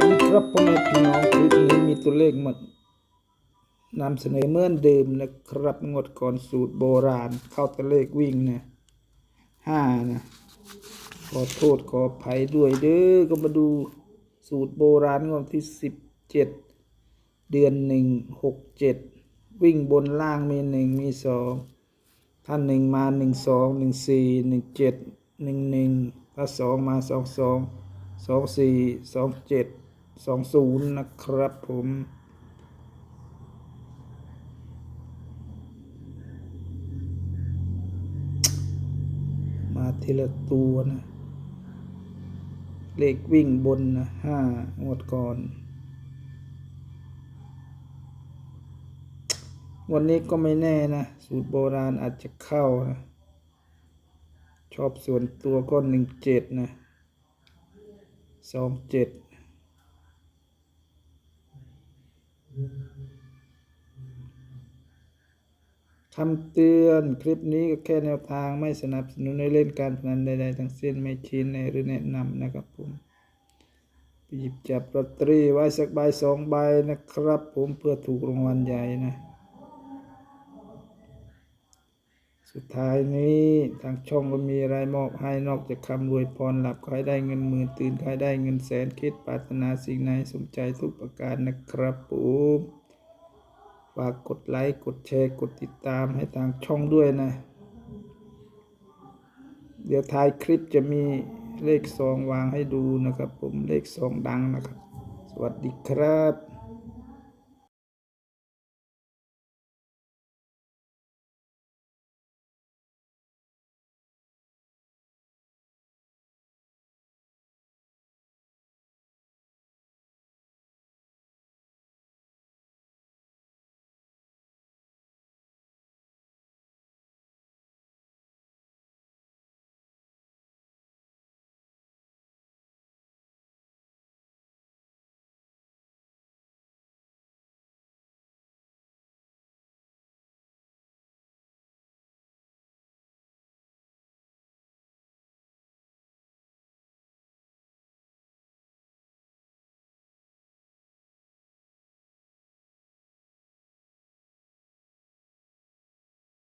วัสดีครับพ่อแม่พี่น้องคลิปนี้มีตัวเลขมานำเสนอเหมือนเดิมนะครับ งดก่อนสูตรโบราณ เข้าตัวเลขวิ่งนะห้านะขอโทษขออภัยด้วยเด้อก็มาดูสูตรโบราณงวดที่สิบเจ็ดเดือนหนึ่งหกเจ็ดวิ่งบนล่างมีหนึ่งมีสองถ้าหนึ่งมาหนึ่งสองหนึ่งสี่หนึ่งเจ็ดหนึ่งหนึ่งถ้าสองมาสองสองสองสี่สองเจ็ด สองศูนย์นะครับผมมาทีละตัวนะ เลขวิ่งบนนะห้างวดก่อน วันนี้ก็ไม่แน่นะ สูตรโบราณอาจจะเข้านะ ชอบส่วนตัวก็หนึ่งเจ็ดนะสองเจ็ด คำเตือนคลิปนี้ก็แค่แนวทางไม่สนับสนุนในเล่นการพนันใดๆทั้งสิ้นไม่ชี้แนะหรือแนะนำนะครับผมหยิบจับลอตเตอรี่ไว้สักใบสองใบนะครับ ผมเพื่อถูกรางวัลใหญ่นะ สุดท้ายนี้ทางช่องก็มีอะไรมอบให้นอกจากคำรวยพรหลับขอให้ได้เงินหมื่นตื่นขอให้ได้เงินแสนคิดปรารถนาสิ่งไหนสมใจทุกประการนะครับผม ฝากกดไลค์ กดแชร์ กดติดตามให้ทางช่องด้วยนะ เดี๋ยวท้ายคลิปจะมีเลขสองวางให้ดูนะครับ ผมเลขสองดังนะครับ สวัสดีครับ